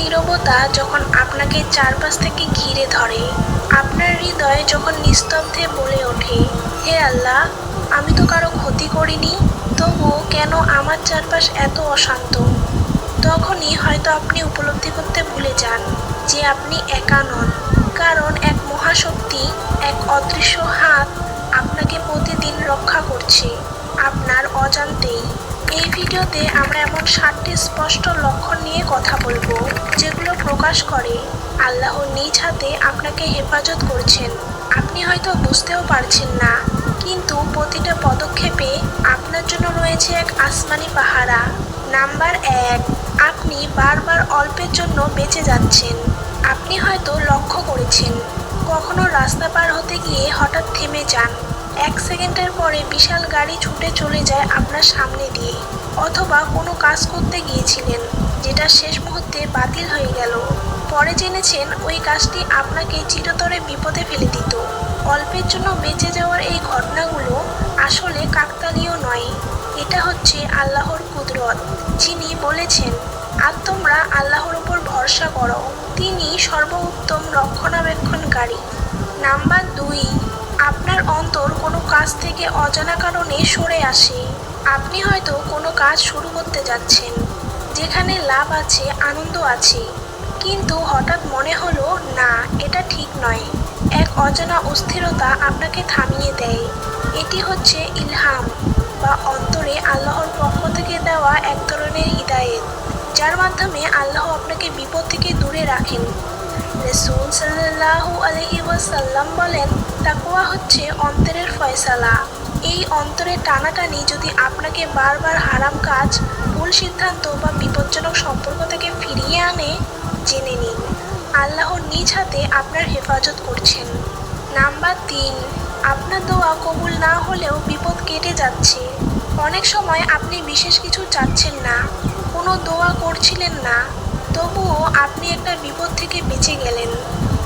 নীরবতা যখন আপনাকে চারপাশ থেকে ঘিরে ধরে, আপনার হৃদয় যখন নিস্তব্ধে বলে ওঠে, হে আল্লাহ, আমি তো কারও ক্ষতি করিনি তবুও কেন আমার চারপাশ এত অশান্ত? তখনই হয়তো আপনি উপলব্ধি করতে ভুলে যান যে আপনি একা নন, কারণ এক মহাশক্তি, এক অদৃশ্য হাত আপনাকে প্রতিদিন রক্ষা করছে, আপনার অজান্তেই। এই ভিডিওতে আমরা এমন সাতটি স্পষ্ট লক্ষণ নিয়ে কথা বলব, যেগুলো প্রকাশ করে আল্লাহ নিজ হাতে আপনাকে হেফাজত করছেন। আপনি হয়তো বুঝতেও পারছেন না, কিন্তু প্রতিটা পদক্ষেপে আপনার জন্য রয়েছে এক আসমানি পাহারা। নাম্বার এক, আপনি বারবার অল্পের জন্য বেঁচে যাচ্ছেন। আপনি হয়তো লক্ষ্য করেছেন, কখনো রাস্তা পার হতে গিয়ে হঠাৎ থেমে যান। এক সেকেন্ডের পরে বিশাল গাড়ি ছুটে চলে যায় আপনার সামনে দিয়ে, অথবা কোনো কাজ করতে গিয়েছিলেন, যেটা শেষ মুহূর্তে বাতিল হয়ে গেল। পরে জেনেছেন ওই কাজটি আপনাকে চিরতরে বিপদে ফেলে দিত। অল্পের জন্য বেঁচে যাওয়ার এই ঘটনাগুলো আসলে কাকতালীয় নয়। এটা হচ্ছে আল্লাহর কুদরত, যিনি বলেছেন, আর তোমরা আল্লাহর উপর ভরসা করো তিনি সর্বোত্তম রক্ষণাবেক্ষণকারী। নাম্বার দুই আপনার অন্তর কোনো কাজ থেকে অজানা কারণে সরে আসে। আপনি হয়তো কোনো কাজ শুরু করতে যাচ্ছেন, যেখানে লাভ আছে, আনন্দ আছে। কিন্তু হঠাৎ মনে হলো, না, এটা ঠিক নয়। এক অজানা অস্থিরতা আপনাকে থামিয়ে দেয়। এটি হচ্ছে ইলহাম বা অন্তরে আল্লাহর পক্ষ থেকে দেওয়া এক ধরনের হিদায়েত, যার মাধ্যমে আল্লাহ আপনাকে বিপদ থেকে দূরে রাখেন। রসুল সাল্লাহু আলহি ওয়াসাল্লাম বলেন তাকুয়া হচ্ছে অন্তরের ফয়সালা। এই অন্তরের টানাটানি যদি আপনাকে বারবার হারাম কাজ, ভুল সিদ্ধান্ত বা বিপজ্জনক সম্পর্ক থেকে ফিরিয়ে আনে, জেনে নিন। আল্লাহর নিজ হাতে আপনার হেফাজত করছেন। নাম্বার তিন, আপনার দোয়া কবুল না হলেও বিপদ কেটে যাচ্ছে। অনেক সময় আপনি বিশেষ কিছু চাচ্ছেন না, কোনো দোয়া করছিলেন না, তবুও আপনি একটা বিপদ থেকে বেঁচে গেলেন।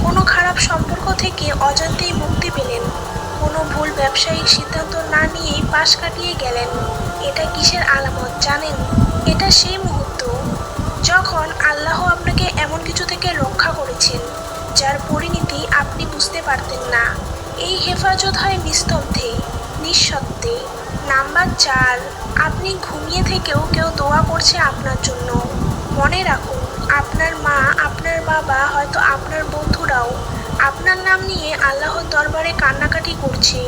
কোনো খারাপ সম্পর্ক থেকে অজান্তেই মুক্তি পেলেন। কোনো ভুল ব্যবসায়িক সিদ্ধান্ত না নিয়েই পাশ কাটিয়ে গেলেন। এটা কিসের আলামত জানেন? এটা সেই মুহূর্ত যখন আল্লাহ আপনাকে এমন কিছু থেকে রক্ষা করেছেন, যার পরিণতি আপনি বুঝতে পারতেন না। এই হেফাজত হয় নিস্তব্ধে নিঃসত্ত্বে নাম্বার চার, আপনি ঘুমিয়ে থেকেও কেউ দোয়া করছে আপনার জন্য। মনে রাখুন, আপনার মা, আপনার বাবা, হয়তো আপনার বন্ধুরাও আপনার নাম নিয়ে আল্লাহর দরবারে কান্নাকাটি করছে।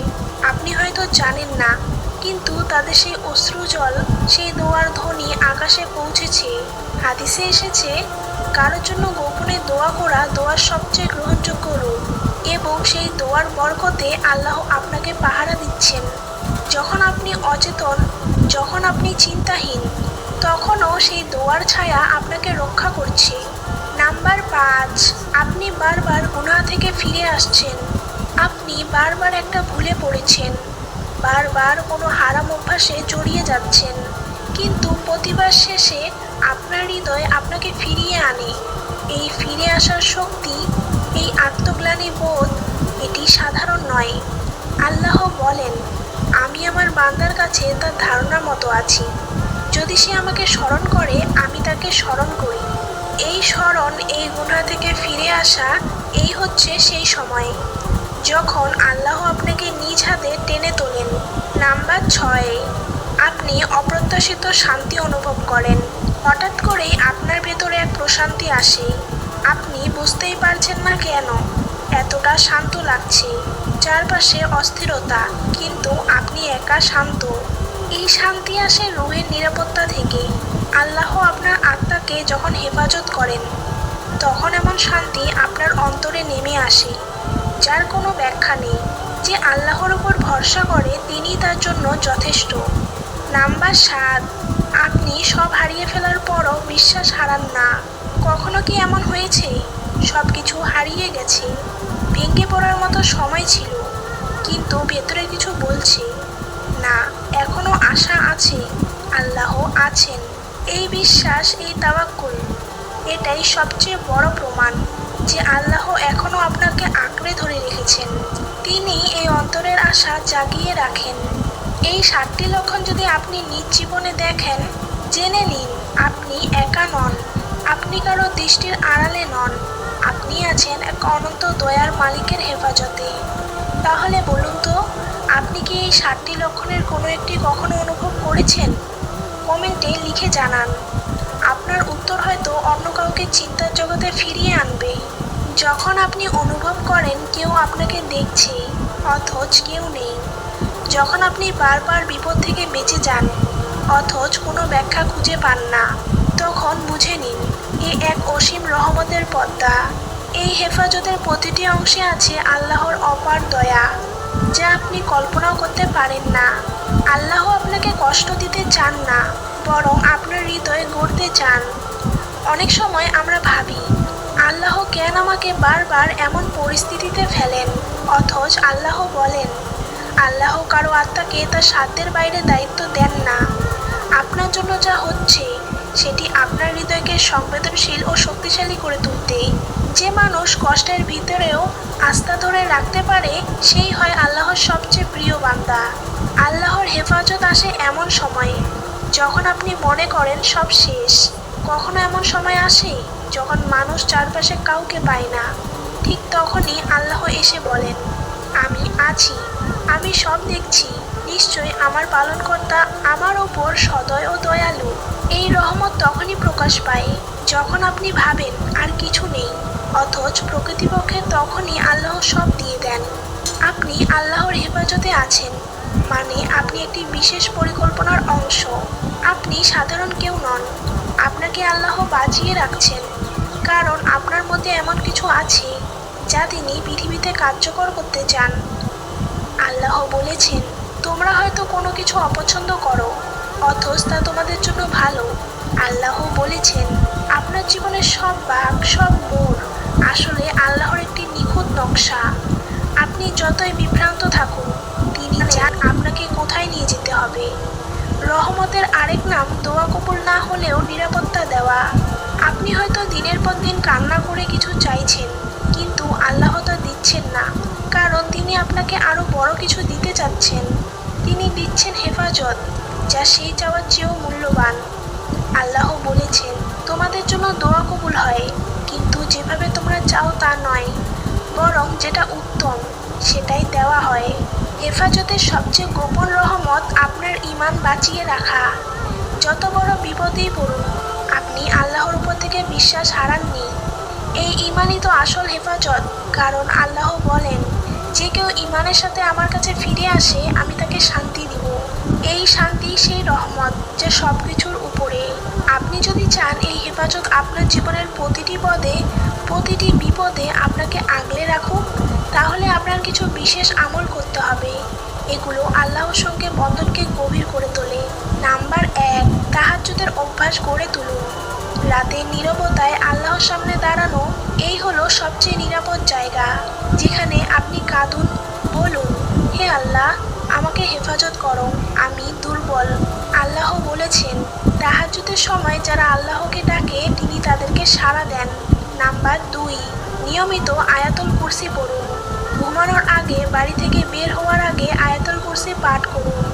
আপনি হয়তো জানেন না, কিন্তু তাদের সেই অশ্রু জল, সেই দোয়ার ধ্বনি আকাশে পৌঁছেছে। হাদিসে এসেছে, কারোর জন্য গোপনে দোয়া করা দোয়ার সবচেয়ে গ্রহণযোগ্য রূপ, এবং সেই দোয়ার বরকতে আল্লাহ আপনাকে পাহারা দিচ্ছেন। যখন আপনি অচেতন, যখন আপনি চিন্তাহীন, তখনও সেই দোয়ার ছায়া আপনাকে রক্ষা করছে। নাম্বার পাঁচ, আপনি বারবার গুনাহ থেকে ফিরে আসছেন। আপনি বারবার একটা ভুলে পড়েছেন। বারবার কোনো হারাম অভ্যাসে জড়িয়ে যাচ্ছেন। কিন্তু প্রতিবার শেষে আপনার হৃদয় আপনাকে ফিরিয়ে আনে। এই ফিরে আসার শক্তি, এই আত্মগ্লানি বোধ, এটি সাধারণ নয়। আল্লাহ বলেন, আমি আমার বান্দার কাছে তার ধারণা মতো আছি। যদি সে আমাকে স্মরণ করে, আমি তাকে স্মরণ করি। এই স্মরণ এই গুণা থেকে ফিরে আসা, এই হচ্ছে সেই সময়। যখন আল্লাহ আপনাকে নিজ হাতে টেনে তোলেন। নাম্বার ছয়, আপনি অপ্রত্যাশিত শান্তি অনুভব করেন। হঠাৎ করেই আপনার ভেতরে এক প্রশান্তি আসে। আপনি বুঝতেই পারছেন না কেন, এতটা শান্ত লাগছে। চারপাশে অস্থিরতা, কিন্তু আপনি একা শান্ত। এই শান্তি আসে রুহের নিরাপত্তা থেকে। আল্লাহ আপনার আত্মাকে যখন হেফাজত করেন, তখন এমন শান্তি আপনার অন্তরে নেমে আসে, যার কোনো ব্যাখ্যা নেই। যে আল্লাহর উপর ভরসা করে, তিনি তার জন্য যথেষ্ট। নাম্বার সাত, আপনি সব হারিয়ে ফেলার পরও বিশ্বাস হারান না। কখনো কি এমন হয়েছে? সব কিছু হারিয়ে গেছে। ভেঙে পড়ার মতো সময় ছিল, কিন্তু ভেতরে কিছু বলছে। না, এখনও আশা আছে, আল্লাহ আছেন। এই বিশ্বাস, এই তাওয়াক্কুল, এটাই সবচেয়ে বড় প্রমাণ যে আল্লাহ এখনও আপনাকে আঁকড়ে ধরে রেখেছেন। তিনি এই অন্তরের আশা জাগিয়ে রাখেন। এই সাতটি লক্ষণ যদি আপনি নিজ জীবনে দেখেন, জেনে নিন, আপনি একা নন, আপনি কারও দৃষ্টির আড়ালে নন, আপনি আছেন এক অনন্ত দয়ার মালিকের হেফাজতে। তাহলে বলুন তো, আপনি কি এই সাতটি লক্ষণের কোনো একটি কখনো অনুভব করেছেন? কমেন্টে লিখে জানান, আপনার উত্তর হয়তো অন্য কাউকে চিন্তার জগতে ফিরিয়ে আনবে। যখন আপনি অনুভব করেন কেউ আপনাকে দেখছে, অথচ কেউ নেই। যখন আপনি বারবার বিপদ থেকে বেঁচে যান, অথচ কোনো ব্যাখ্যা খুঁজে পান না, তখন বুঝে নিন, এ এক অসীম রহমতের পদ্মা এই হেফাজতের প্রতিটি অংশে আছে আল্লাহর অপার দয়া, যা আপনি কল্পনাও করতে পারেন না। আল্লাহ আপনাকে কষ্ট দিতে চান না, বরং আপনার হৃদয়ে গড়তে চান। অনেক সময় আমরা ভাবি, আল্লাহ কেন আমাকে বারবার এমন পরিস্থিতিতে ফেলেন? অথচ আল্লাহ বলেন, আল্লাহ কারও আত্মাকে তার সাধ্যের বাইরে দায়িত্ব দেন না। আপনার জন্য যা হচ্ছে, সেটি আপনার হৃদয়কে সংবেদনশীল ও শক্তিশালী করে তুলতে। যে মানুষ কষ্টের ভিতরেও আস্থা ধরে রাখতে পারে, সেই হয় আল্লাহর সবচেয়ে প্রিয় বান্দা। আল্লাহর হেফাজত আসে এমন সময়ে। যখন আপনি মনে করেন সব শেষ, কখনো এমন সময় আসে যখন মানুষ চারপাশে কাউকে পায় না। ঠিক তখনই আল্লাহ এসে বলেন, আমি আছি, আমি সব দেখছি, নিশ্চয় আমার পালনকর্তা আমার ওপর সদয় ও দয়ালু। এই রহমত তখনই প্রকাশ পায় যখন আপনি ভাবেন আর কিছু নেই, অথচ প্রকৃতিপক্ষে তখনই আল্লাহ সব দিয়ে দেন। আপনি আল্লাহর হেফাজতে আছেন। মানে আপনি একটি বিশেষ পরিকল্পনার অংশ। আপনি সাধারণ কেউ নন। আপনাকে আল্লাহ বাঁচিয়ে রাখছেন। কারণ আপনার মধ্যে এমন কিছু আছে যা তিনি পৃথিবীতে কার্যকর করতে চান। আল্লাহ বলেছেন, তোমরা হয়তো কোনো কিছু অপছন্দ করো, অথচ তা তোমাদের জন্য ভালো। আল্লাহ বলেছেন, আপনার জীবনের সব বাঘ সব মোড় আসলে আল্লাহর একটি নিখুঁত নকশা। আপনি যতই বিভ্রান্ত থাকুন জান আপনাকে কোথায় নিয়ে যেতে হবে? রহমতের আরেক নাম দোয়া কবুল না হলেও নিরাপত্তা দেওয়া। আপনি হয়তো দিনের পর দিন কান্না করে কিছু চাইছেন, কিন্তু আল্লাহ তা দিচ্ছেন না, কারণ তিনি আপনাকে আরও বড় কিছু দিতে চাচ্ছেন। তিনি দিচ্ছেন হেফাজত, যা সেই চাওয়ার চেয়েও মূল্যবান। আল্লাহ বলেছেন, তোমাদের জন্য দোয়া কবুল হয়, কিন্তু যেভাবে তোমরা চাও তা নয়, বরং যেটা উত্তম, সেটাই দেওয়া হয়। হেফাজতের সবচেয়ে গোপন রহমত আপনার ইমান বাঁচিয়ে রাখা। যত বড় বিপদেই পড়ুন, আপনি আল্লাহর উপর থেকে বিশ্বাস হারাননি। এই ইমানই তো আসল হেফাজত, কারণ আল্লাহ বলেন, যে কেউ ইমানের সাথে আমার কাছে ফিরে আসে, আমি তাকে শান্তি দিব। এই শান্তি সেই রহমত যে সব কিছুর উপরে। আপনি যদি চান এই হেফাজত আপনার জীবনের প্রতিটি পদে, প্রতিটি বিপদে আপনাকে আগলে রাখুক তাহলে আপনার কিছু বিশেষ আমল করতে হবে। এগুলো আল্লাহর সঙ্গে বন্ধনকে গভীর করে তোলে। নাম্বার এক, তাহাজ্জুদের অভ্যাস গড়ে তুলুন। রাতে নীরবতায় আল্লাহর সামনে দাঁড়ানো, এই হলো সবচেয়ে নিরাপদ জায়গা, যেখানে আপনি কাঁদুন, বলুন, হে আল্লাহ, আমাকে হেফাজত করো, আমি দুর্বল। আল্লাহ বলেছেন, তাহাজ্জুদের সময় যারা আল্লাহকে ডাকে, তিনি তাদেরকে সাড়া দেন। নাম্বার দুই নিয়মিত আয়াতুল কুরসি পড়ুন। ঘুমানোর আগে বাড়ি থেকে বের হওয়ার আগে আয়াতুল কুরসি পাঠ করুন।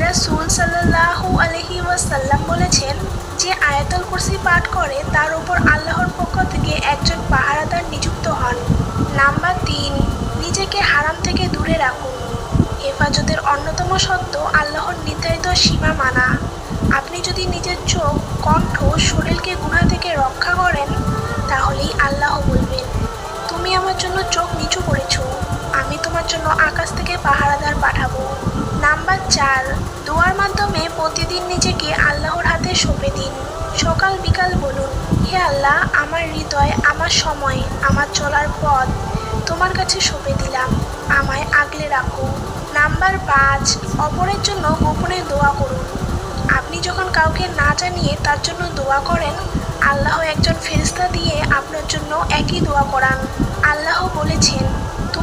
রাসূল সাল্লাল্লাহু আলাইহি ওয়াসাল্লাম বলেছেন যে আয়াতুল কুরসি পাঠ করে তার উপর আল্লাহর পক্ষ থেকে একজন পাহারাদার নিযুক্ত হন। নাম্বার তিন, নিজেকে হারাম থেকে দূরে রাখুন। হেফাজতের অন্যতম সত্য আল্লাহর নির্ধারিত সীমা মানা। আপনি যদি নিজের চোখ, কণ্ঠ, শরীরকে গুণা থেকে রক্ষা করেন নাম্বার চার, দোয়ার মাধ্যমে প্রতিদিন নিজেকে আল্লাহর হাতে সঁপে দিন। সকাল, বিকাল বলুন, হে আল্লাহ, আমার হৃদয়, আমার সময়, আমার চলার পথ, তোমার কাছে সঁপে দিলাম, আমায় আগলে রাখো। নাম্বার পাঁচ, অপরের জন্য গোপনে দোয়া করুন। আপনি যখন কাউকে না জানিয়ে তার জন্য দোয়া করেন, আল্লাহ একজন ফেরিস্তা দিয়ে আপনার জন্য একই দোয়া করান। আল্লাহ বলেছেন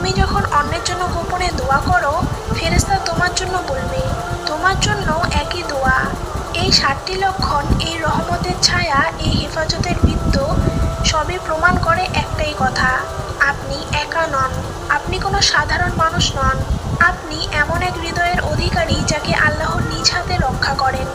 তুমি যখন অন্যের জন্য গোপনে দোয়া করো ফেরেস্তা তোমার জন্য বলবে, তোমার জন্য একই দোয়া। এই সাতটি লক্ষণ, এই রহমতের ছায়া, এই হেফাজতের বৃত্ত সবই প্রমাণ করে একটাই কথা। আপনি একা নন। আপনি কোনো সাধারণ মানুষ নন। আপনি এমন এক হৃদয়ের অধিকারী যাকে আল্লাহ নিজ হাতে রক্ষা করেন।